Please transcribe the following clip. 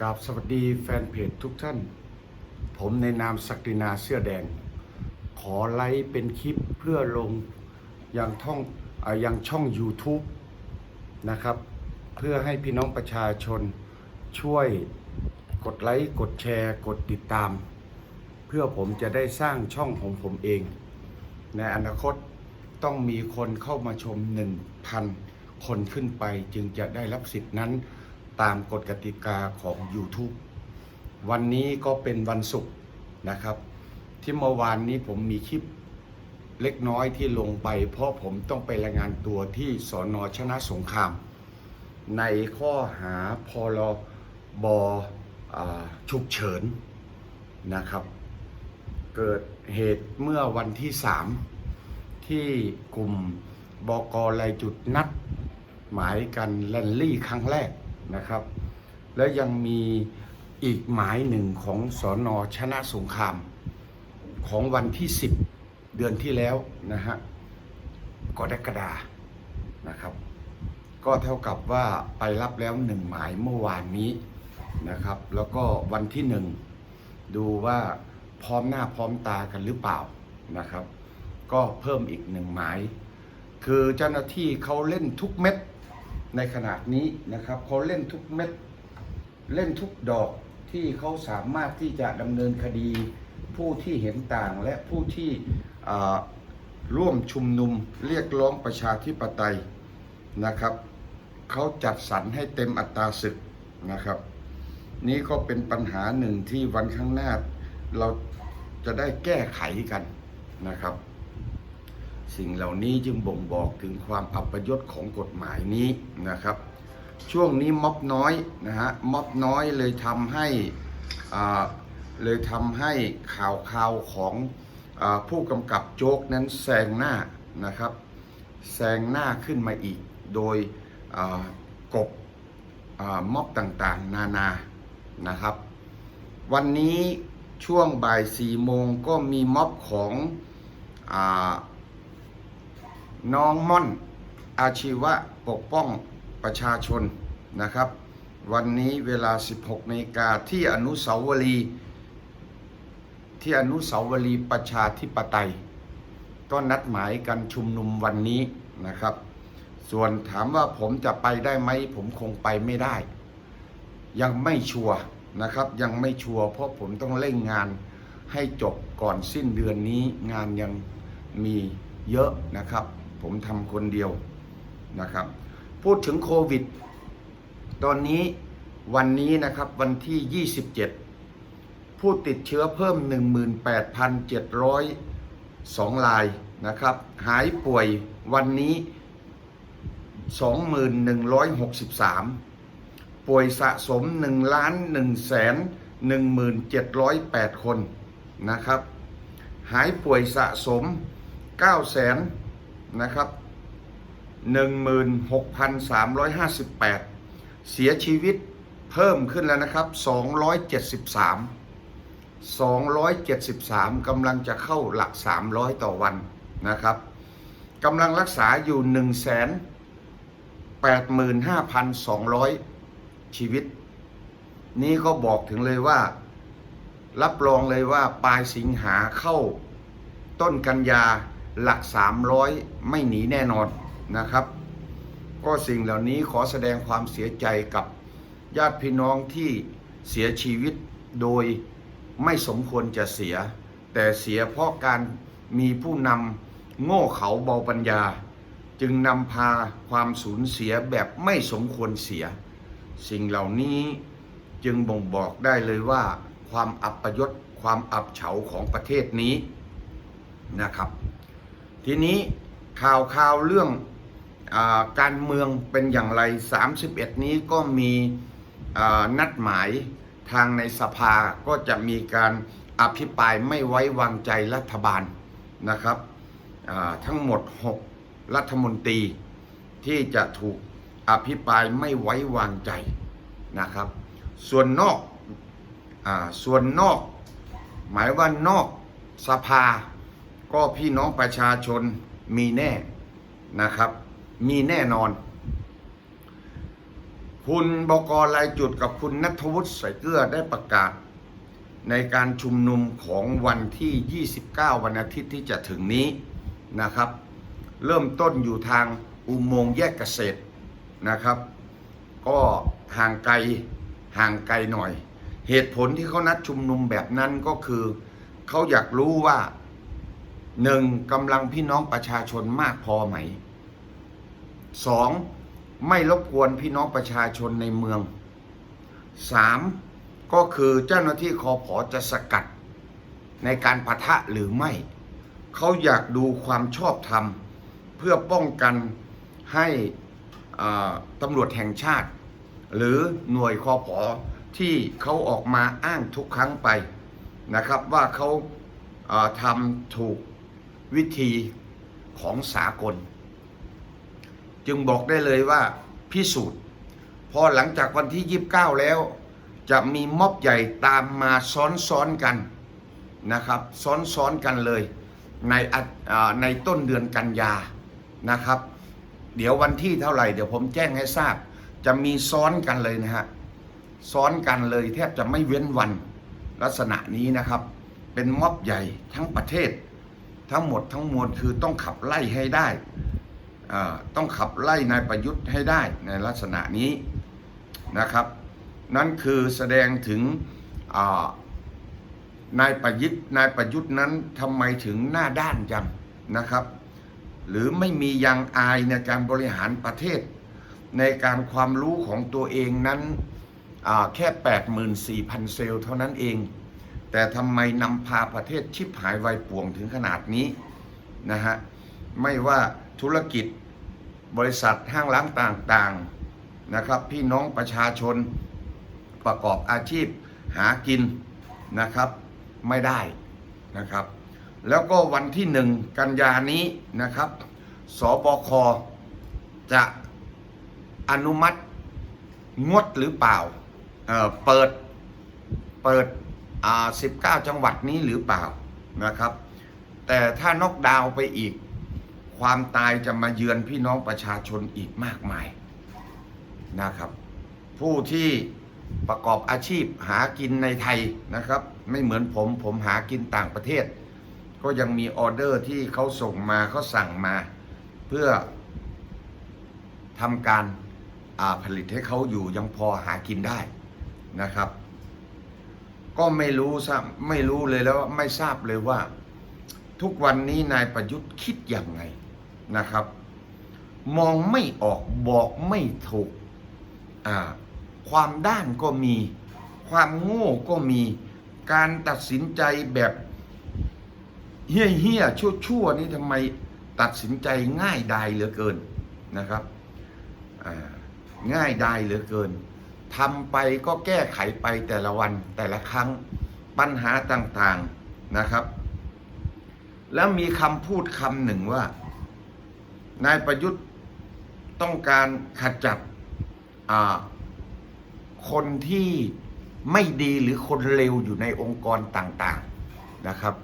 กราบสวัสดีแฟนเพจทุกท่าน ผมในนามศักดินาเสื้อแดง ขอไลค์เป็นคลิปเพื่อลงยังท่องเออยังช่อง YouTube นะครับ เพื่อให้พี่น้องประชาชนช่วยกดไลค์กดแชร์ กดติดตาม เพื่อผมจะได้สร้างช่องของผมเอง ในอนาคตต้องมีคนเข้ามาชม 1,000 คนขึ้นไปจึงจะได้รับสิทธินั้น ตามกฎกติกาของ YouTube วันนี้ก็เป็นวันศุกร์นะครับ ที่เมื่อวานนี้ผมมีคลิปเล็กน้อยที่ลงไป เพราะผมต้องไปรายงานตัวที่สอนอชนะสงคราม ในข้อหาพรบอาฉุกเฉินนะครับ เกิดเหตุเมื่อวันที่ 3 ที่กลุ่มบกลายจุดนัด หมายกันแลนลี่ครั้งแรก นะครับ แล้วยังมีอีกหมายหนึ่งของสอนอชนะสงครามของวันที่ 10 เดือนที่แล้วนะฮะกรกฎานะครับ ก็เท่ากับว่าไปรับแล้วหนึ่งหมายเมื่อวานนี้นะครับ แล้วก็วันที่หนึ่งดูว่าพร้อมหน้าพร้อมตากันหรือเปล่านะครับ ก็เพิ่มอีกหนึ่งหมาย คือเจ้าหน้าที่เขาเล่นทุกเม็ด ในขนาดนี้นะครับเขาเล่นทุกเม็ดเล่นทุกดอกที่เขาสามารถที่จะดำเนินคดี ผู้ที่เห็นต่างและผู้ที่ร่วมชุมนุมเรียกร้องประชาธิปไตยนะครับเขาจัดสรรให้เต็มอัตราศึกนะครับ นี่ก็เป็นปัญหาหนึ่งที่วันข้างหน้า เราจะได้แก้ไขกันนะครับ สิ่งเหล่านี้จึงบ่งบอกถึงความอัปยศของกฎหมายนี้นะครับ ช่วงนี้ม็อบน้อยนะฮะม็อบน้อยเลยทำให้เลยทำให้ข่าวข่าวของอผู้กำกับโจ๊กนั้นแซงหน้านะครับแซงหน้าขึ้นมาอีก โดยกบม็อบต่างๆ นานานะครับ วันนี้ช่วงบ่ายสี่โมงก็มีม็อบของอ น้องม่อนอาชีวะปกป้องประชาชนนะครับ วันนี้เวลา 16นาฬิกาที่อนุสาวรีย์ที่อนุสาวรีย์ประชาธิปไตย ก็นัดหมายกันชุมนุมวันนี้นะครับ ส่วนถามว่าผมจะไปได้ไหมผมคงไปไม่ได้ ยังไม่ชัวร์นะครับยังไม่ชัวร์เพราะผมต้องเร่งงานให้จบก่อนสิ้นเดือนนี้งานยังมีเยอะนะครับ ผมทำคนเดียวนะครับ พูดถึงโควิด ตอนนี้วันนี้นะครับวันที่ 27 ผู้ติดเชื้อเพิ่ม 18,702รายนะครับ หายป่วยวันนี้ 2163 ป่วยสะสม 1 ล้าน1แสน1708 คนนะครับ หายป่วยสะสม9แสน นะครับ 16,358 เสียชีวิตเพิ่มขึ้นแล้วนะครับ 273 273กำลังจะเข้าหลัก 300 ต่อวันนะครับกำลังรักษาอยู่ 1 8 5 2 0 0 ชีวิต นี่ก็บอกถึงเลยว่า รับรองเลยว่าปลายสิงหาเข้าต้นกันยา หลัก 300 ไม่หนีแน่นอนนะครับ ก็สิ่งเหล่านี้ขอแสดงความเสียใจกับญาติพี่น้องที่เสียชีวิตโดยไม่สมควรจะเสีย แต่เสียเพราะการมีผู้นำโง่เขาเบาปัญญา จึงนำพาความสูญเสียแบบไม่สมควรเสีย สิ่งเหล่านี้จึงบ่งบอกได้เลยว่า ความอับปยศความอับเฉาของประเทศนี้นะครับ ทีนี้ข่าวข่าวเรื่องอการเมืองเป็นอย่างไร 31 นี้ก็มีนัดหมายทางในสภาก็จะมีการอภิปรายไม่ไว้วางใจรัฐบาลนะครับทั้งหมด 6 รัฐมนตรีที่จะถูกอภิปรายไม่ไว้วางใจนะครับ ส่วนนอกอส่วนนอก หมายว่านอกสภา ก็พี่น้องประชาชนมีแน่นะครับ มีแน่นอน คุณบกรายจุดกับคุณนัทวุฒิใส่เกลือได้ประกาศ ในการชุมนุมของวันที่ 29 วันอาทิตย์ที่จะถึงนี้นะครับ เริ่มต้นอยู่ทางอุโมงค์แยกเกษตรนะครับ ก็ห่างไกลห่างไกลหน่อย เหตุผลที่เขานัดชุมนุมแบบนั้นก็คือ เขาอยากรู้ว่า หนึ่งกำลังพี่น้องประชาชนมากพอไหมสองไม่รบกวนพี่น้องประชาชนในเมืองสามก็คือเจ้าหน้าที่คอผอจะสกัด ในการปะทะหรือไม่ เขาอยากดูความชอบธรรม เพื่อป้องกันให้ตำรวจแห่งชาติ หรือหน่วยคอผอที่เขาออกมาอ้างทุกครั้งไปนะครับว่าเขาทำถูก วิธีของสากล จึงบอกได้เลยว่าพิสูจน์ พอหลังจากวันที่ 29 แล้ว จะมีม็อบใหญ่ตามมาซ้อนๆกันนะครับ ซ้อนๆกันเลยในอาอ่าในต้นเดือนกันยานะครับ เดี๋ยววันที่เท่าไหร่เดี๋ยวผมแจ้งให้ทราบ จะมีซ้อนกันเลยนะฮะซ้อนกันเลยแทบจะไม่เว้นวันลักษณะนี้นะครับ เป็นม็อบใหญ่ทั้งประเทศ ทั้งหมดทั้งมวลคือต้องขับไล่ให้ได้ ต้องขับไล่นายประยุทธ์ให้ได้ในลักษณะนี้นะครับ นั่นคือแสดงถึงนายประยุทธ์นายประยุทธ์นั้นทำไมถึงหน้าด้านจังนะครับ หรือไม่มียังอายในการบริหารประเทศ ในการความรู้ของตัวเองนั้นอ่าแค่ 84,000 เซลล์เท่านั้นเอง แต่ทำไมนำพาประเทศชิบหายวายป่วงถึงขนาดนี้นะฮะไม่ว่าธุรกิจบริษัทห้างร้านต่างๆนะครับ พี่น้องประชาชนประกอบอาชีพหากินนะครับไม่ได้นะครับ แล้วก็วันที่หนึ่งกันยานี้นะครับสบคจะอนุมัติงดหรือเปล่าเอ่อเปิดเปิด 19 จังหวัดนี้หรือเปล่านะครับ แต่ถ้านอกดาวไปอีก ความตายจะมาเยือนพี่น้องประชาชนอีกมากมายนะครับ ผู้ที่ประกอบอาชีพหากินในไทยนะครับ ไม่เหมือนผมผมหากินต่างประเทศ ก็ยังมีออเดอร์ที่เขาส่งมาเขาสั่งมา เพื่อทำการผลิตให้เขาอยู่ยังพอหากินได้นะครับ ก็ไม่รู้ซะไม่รู้เลยแล้วไม่ทราบเลยว่า ทุกวันนี้นายประยุทธ์คิดอย่างไงนะครับ มองไม่ออกบอกไม่ถูกความด้านก็มี ความโง่ก็มีการตัดสินใจแบบเฮี้ยเฮี้ยชั่วชั่วๆนี่ทำไมตัดสินใจง่ายดายเหลือเกินนะครับง่ายดายเหลือเกิน ทำไปก็แก้ไขไปแต่ละวันแต่ละครั้งปัญหาต่างๆนะครับ แล้วมีคำพูดคำหนึ่งว่า นายประยุทธ์ต้องการขจัดอ่าคนที่ไม่ดีหรือคนเลวอยู่ในองค์กรต่างๆนะครับ